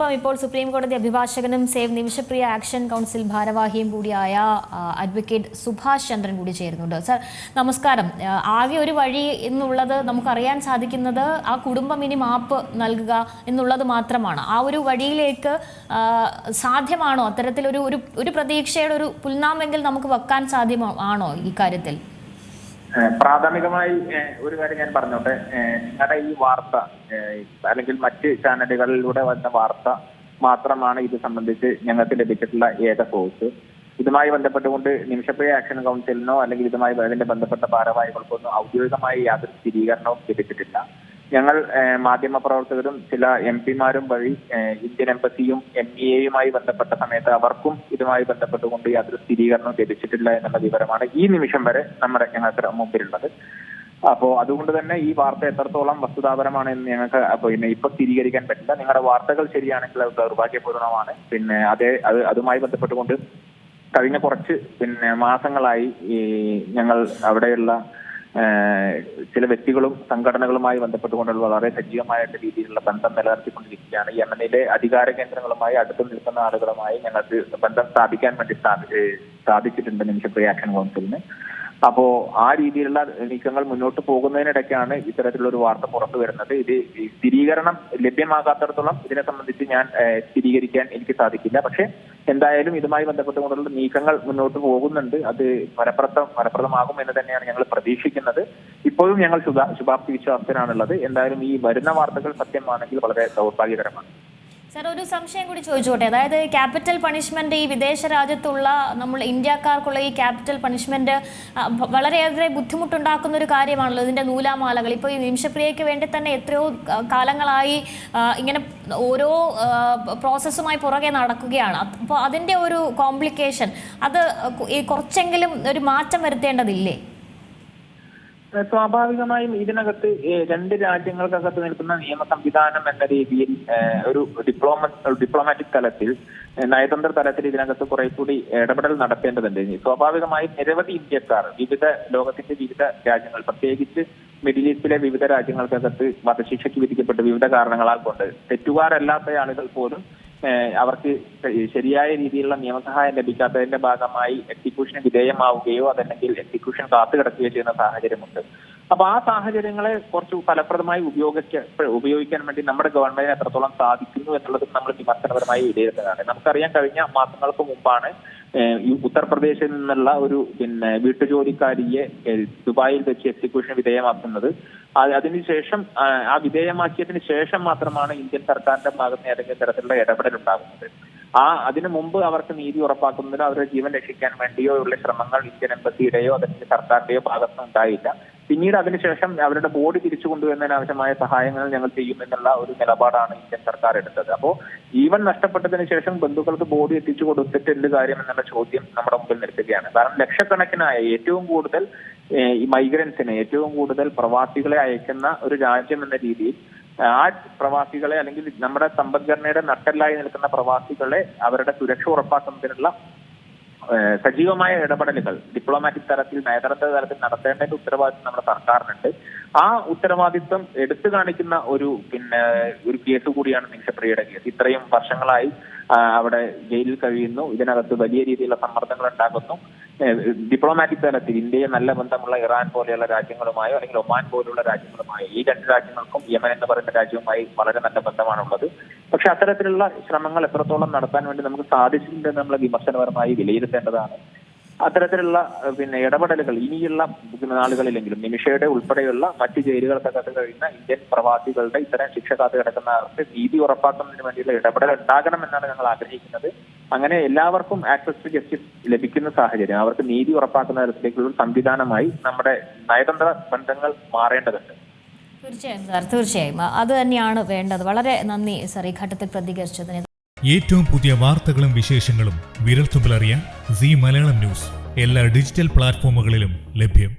നമ്മോടൊപ്പം ഇപ്പോൾ സുപ്രീം കോടതി അഭിഭാഷകനും സേവ് നിമിഷപ്രിയ ആക്ഷൻ കൗൺസിൽ ഭാരവാഹിയും കൂടിയായ അഡ്വക്കേറ്റ് സുഭാഷ് ചന്ദ്രൻ കൂടി ചേരുന്നുണ്ട്. സർ നമസ്കാരം. ആകെ ഒരു വഴി എന്നുള്ളത് നമുക്കറിയാൻ സാധിക്കുന്നത് ആ കുടുംബം ഇനി മാപ്പ് നൽകുക എന്നുള്ളത് മാത്രമാണ്. ആ ഒരു വഴിയിലേക്ക് സാധ്യമാണോ? അത്തരത്തിലൊരു ഒരു ഒരു പ്രതീക്ഷയുടെ ഒരു പുൽനാമെങ്കിൽ നമുക്ക് വെക്കാൻ സാധ്യമാണോ ഈ കാര്യത്തിൽ? പ്രാഥമികമായി ഒരു കാര്യം ഞാൻ പറഞ്ഞോട്ടെ. നിങ്ങളുടെ ഈ വാർത്ത അല്ലെങ്കിൽ മറ്റ് ചാനലുകളിലൂടെ വന്ന വാർത്ത മാത്രമാണ് ഇത് സംബന്ധിച്ച് ഞങ്ങൾക്ക് ലഭിച്ചിട്ടുള്ള ഏക സോഴ്സ് ഇതുമായി ബന്ധപ്പെട്ടുകൊണ്ട് നിമിഷപ്രിയ ആക്ഷൻ കൗൺസിലിനോ അല്ലെങ്കിൽ ഇതുമായി അതിന്റെ ബന്ധപ്പെട്ട ഭാരവാഹികൾക്കോ ഒന്നും ഔദ്യോഗികമായി യാതൊരു സ്ഥിരീകരണവും ലഭിച്ചിട്ടില്ല. ഞങ്ങൾ മാധ്യമപ്രവർത്തകരും മാധ്യമ പ്രവർത്തകരും ചില എം പിമാരും വഴി ഇന്ത്യൻ എംബസിയും എം ഇ എയുമായി ബന്ധപ്പെട്ട സമയത്ത് അവർക്കും ഇതുമായി ബന്ധപ്പെട്ടുകൊണ്ട് യാതൊരു സ്ഥിരീകരണവും ലഭിച്ചിട്ടില്ല എന്നുള്ള വിവരമാണ് ഈ നിമിഷം വരെ നമ്മുടെ ഞങ്ങൾക്ക് മുമ്പിലുള്ളത്. അപ്പോ അതുകൊണ്ട് തന്നെ ഈ വാർത്ത എത്രത്തോളം വസ്തുതാപരമാണ് എന്ന് ഞങ്ങൾക്ക് പിന്നെ ഇപ്പൊ സ്ഥിരീകരിക്കാൻ പറ്റില്ല. നിങ്ങളുടെ വാർത്തകൾ ശരിയാണെങ്കിൽ അത് ദൗർഭാഗ്യപൂർണമാണ്. പിന്നെ അതേ അത് അതുമായി ബന്ധപ്പെട്ടുകൊണ്ട് കഴിഞ്ഞ കുറച്ച് പിന്നെ മാസങ്ങളായി ഈ ഞങ്ങൾ അവിടെയുള്ള ചില വ്യക്തികളും സംഘടനകളുമായി ബന്ധപ്പെട്ടുകൊണ്ടുള്ള വളരെ സജീവമായ രീതിയിലുള്ള ബന്ധം നിലനിർത്തിക്കൊണ്ടിരിക്കുകയാണ്. യമനിലെ അധികാര കേന്ദ്രങ്ങളുമായി അടുത്ത് നിൽക്കുന്ന ആളുകളുമായി ഞങ്ങൾക്ക് ബന്ധം സ്ഥാപിക്കാൻ വേണ്ടി സാധിച്ചിട്ടുണ്ട് നിമിഷപ്രിയ ആക്ഷൻ കൗൺസിലിന്. അപ്പോ ആ രീതിയിലുള്ള നീക്കങ്ങൾ മുന്നോട്ട് പോകുന്നതിനിടയ്ക്കാണ് ഇത്തരത്തിലുള്ള ഒരു വാർത്ത പുറത്തു വരുന്നത്. ഇത് സ്ഥിരീകരണം ലഭ്യമാകാത്തടത്തോളം ഇതിനെ സംബന്ധിച്ച് ഞാൻ സ്ഥിരീകരിക്കാൻ എനിക്ക് സാധിക്കില്ല. പക്ഷെ എന്തായാലും ഇതുമായി ബന്ധപ്പെട്ടുകൊണ്ടുള്ള നീക്കങ്ങൾ മുന്നോട്ട് പോകുന്നുണ്ട്. അത് ഫലപ്രദം ഫലപ്രദമാകും എന്ന് തന്നെയാണ് ഞങ്ങൾ പ്രതീക്ഷിക്കുന്നത്. ഇപ്പോഴും ഞങ്ങൾ ശുഭാ ശുഭാപ്തി വിശ്വാസത്തിനാണുള്ളത്. എന്തായാലും ഈ വരുന്ന വാർത്തകൾ സത്യമാണെങ്കിൽ വളരെ ദൗർഭാഗ്യകരമാണ്. സാർ ഒരു സംശയം കൂടി ചോദിച്ചോട്ടെ? അതായത് ക്യാപിറ്റൽ പണിഷ്മെന്റ് ഈ വിദേശ രാജ്യത്തുള്ള നമ്മൾ ഇന്ത്യക്കാർക്കുള്ള ഈ ക്യാപിറ്റൽ പണിഷ്മെന്റ് വളരെയേറെ ബുദ്ധിമുട്ടുണ്ടാക്കുന്ന ഒരു കാര്യമാണല്ലോ ഇതിന്റെ നൂലാമാലകൾ. ഇപ്പോൾ ഈ നിമിഷപ്രിയയ്ക്ക് വേണ്ടി തന്നെ എത്രയോ കാലങ്ങളായി ഇങ്ങനെ ഓരോ പ്രോസസ്സുമായി പുറകെ നടക്കുകയാണ്. അപ്പോൾ അതിന്റെ ഒരു കോംപ്ലിക്കേഷൻ അത് കുറച്ചെങ്കിലും ഒരു മാറ്റം വരുത്തേണ്ടതില്ലേ? സ്വാഭാവികമായും ഇതിനകത്ത് രണ്ട് രാജ്യങ്ങൾക്കകത്ത് നിൽക്കുന്ന നിയമ സംവിധാനം എന്ന രീതിയിൽ ഒരു ഡിപ്ലോമ ഡിപ്ലോമാറ്റിക് തലത്തിൽ നയതന്ത്ര തലത്തിൽ ഇതിനകത്ത് കുറെ കൂടി ഇടപെടൽ നടത്തേണ്ടതുണ്ട്. സ്വാഭാവികമായും നിരവധി ഇന്ത്യക്കാർ വിവിധ ലോകത്തിന്റെ വിവിധ രാജ്യങ്ങൾ പ്രത്യേകിച്ച് മിഡിൽ ഈസ്റ്റിലെ വിവിധ രാജ്യങ്ങൾക്കകത്ത് വധശിക്ഷയ്ക്ക് വിധിക്കപ്പെട്ട വിവിധ കാരണങ്ങളാൽ കൊണ്ട് തെറ്റുകാരല്ലാത്ത ആളുകൾ പോലും അവർക്ക് ശരിയായ രീതിയിലുള്ള നിയമസഹായം ലഭിക്കാത്തതിന്റെ ഭാഗമായി എക്സിക്യൂഷന് വിധേയമാവുകയോ അതല്ലെങ്കിൽ എക്സിക്യൂഷൻ കാത്തു കിടക്കുകയോ ചെയ്യുന്ന സാഹചര്യമുണ്ട്. അപ്പൊ ആ സാഹചര്യങ്ങളെ കുറച്ച് ഫലപ്രദമായി ഉപയോഗിക്ക ഉപയോഗിക്കാൻ വേണ്ടി നമ്മുടെ ഗവൺമെന്റിന് എത്രത്തോളം സാധിക്കുന്നു എന്നുള്ളത് നമ്മൾ വിമർശനപരമായി വിലയിരുത്തുന്നതാണ് നമുക്കറിയാം കഴിഞ്ഞ മാസങ്ങൾക്ക് മുമ്പാണ് ഈ ഉത്തർപ്രദേശിൽ നിന്നുള്ള ഒരു പിന്നെ വീട്ടുജോലിക്കാരിയെ ദുബായിൽ വെച്ച് എക്സിക്യൂഷൻ വിധേയമാക്കുന്നത്. അതിനുശേഷം ആ, വിധേയമാക്കിയതിന് ശേഷം മാത്രമാണ് ഇന്ത്യൻ സർക്കാരിന്റെ ഭാഗത്ത് ഏതെങ്കിലും തരത്തിലുള്ള ഇടപെടൽ ഉണ്ടാകുന്നത്. ആ അതിനു മുമ്പ് അവർക്ക് നീതി ഉറപ്പാക്കുന്നതിനോ അവരുടെ ജീവൻ രക്ഷിക്കാൻ വേണ്ടിയോ ഉള്ള ശ്രമങ്ങൾ ഇന്ത്യൻ എംബസിയുടെയോ അതിന്റെ സർക്കാരിന്റെയോ ഭാഗത്തുനിന്ന് ഉണ്ടായില്ല. പിന്നീട് അതിനുശേഷം അവരുടെ ബോഡി തിരിച്ചു കൊണ്ടുവരുന്നതിന് ആവശ്യമായ സഹായങ്ങൾ ഞങ്ങൾ ചെയ്യുമെന്നുള്ള ഒരു നിലപാടാണ് ഇന്ത്യൻ സർക്കാർ എടുത്തത്. അപ്പോൾ ജീവൻ നഷ്ടപ്പെട്ടതിന് ശേഷം ബന്ധുക്കൾക്ക് ബോഡി എത്തിച്ചു കൊടുത്തിട്ട് എന്ത് കാര്യം എന്നുള്ള ചോദ്യം നമ്മുടെ മുമ്പിൽ നിർത്തുകയാണ് കാരണം ലക്ഷക്കണക്കിനായ ഏറ്റവും കൂടുതൽ ഈ മൈഗ്രൻസിനെ ഏറ്റവും കൂടുതൽ പ്രവാസികളെ അയക്കുന്ന ഒരു രാജ്യം എന്ന രീതിയിൽ ആ പ്രവാസികളെ അല്ലെങ്കിൽ നമ്മുടെ സമ്പദ്ഘടനയുടെ നട്ടെല്ലായി നിൽക്കുന്ന പ്രവാസികളെ അവരുടെ സുരക്ഷ ഉറപ്പാക്കുന്നതിനുള്ള സജീവമായ ഇടപെടലുകൾ ഡിപ്ലോമാറ്റിക് തലത്തിൽ നയതന്ത്ര തലത്തിൽ നടത്തേണ്ടതിന്റെ ഉത്തരവാദിത്വം നമ്മുടെ സർക്കാരിനുണ്ട്. ആ ഉത്തരവാദിത്വം എടുത്തു കാണിക്കുന്ന ഒരു പിന്നെ ഒരു കേസ് കൂടിയാണ് നിമിഷപ്രിയയുടെ കേസ്. ഇത്രയും വർഷങ്ങളായി അവിടെ ജയിലിൽ കഴിയുന്നു. ഇതിനകത്ത് വലിയ രീതിയിലുള്ള സമ്മർദ്ദങ്ങൾ ഉണ്ടാകുന്നു ഡിപ്ലോമാറ്റിക് തലത്തിൽ ഇന്ത്യയെ നല്ല ബന്ധമുള്ള ഇറാൻ പോലെയുള്ള രാജ്യങ്ങളുമായോ അല്ലെങ്കിൽ ഒമാൻ പോലെയുള്ള രാജ്യങ്ങളുമായോ ഈ രണ്ട് രാജ്യങ്ങൾക്കും യമൻ എന്ന് പറയുന്ന രാജ്യവുമായി വളരെ നല്ല ബന്ധമാണുള്ളത്. പക്ഷെ അത്തരത്തിലുള്ള ശ്രമങ്ങൾ എത്രത്തോളം നടത്താൻ വേണ്ടി നമുക്ക് സാധിച്ചിട്ടുണ്ട് നമ്മൾ വിമർശനപരമായി വിലയിരുത്തേണ്ടതാണ്. അത്തരത്തിലുള്ള പിന്നെ ഇടപെടലുകൾ ഇനിയുള്ള നാളുകളിലെങ്കിലും നിമിഷയുടെ ഉൾപ്പെടെയുള്ള മറ്റ് ജയിലുകൾക്കകത്ത് കഴിയുന്ന ഇന്ത്യൻ പ്രവാസികളുടെ ഇത്തരം ശിക്ഷ കാത്തു കിടക്കുന്നവർക്ക് നീതി ഉറപ്പാക്കുന്നതിന് വേണ്ടിയുള്ള ഇടപെടൽ ഉണ്ടാകണം എന്നാണ് ഞങ്ങൾ ആഗ്രഹിക്കുന്നത്. അങ്ങനെ എല്ലാവർക്കും ആക്സസ് ടു ജസ്റ്റിസ് ലഭിക്കുന്ന സാഹചര്യം. അവർക്ക് നീതി ഉറപ്പാക്കുന്ന തരത്തിലേക്കുള്ള സംവിധാനമായി നമ്മുടെ നയതന്ത്ര ബന്ധങ്ങൾ മാറേണ്ടതുണ്ട്. തീർച്ചയായും സാർ തീർച്ചയായും. അത് തന്നെയാണ് വേണ്ടത്. വളരെ നന്ദി സാർ ഈ ഘട്ടത്തിൽ പ്രതികരിച്ചതിന്. ഏറ്റവും പുതിയ വാർത്തകളും വിശേഷങ്ങളും വിരൽത്തുമ്പിലറിയാൻ സി മലയാളം ന്യൂസ്. എല്ലാ ഡിജിറ്റൽ പ്ലാറ്റ്ഫോമുകളിലും ലഭ്യം.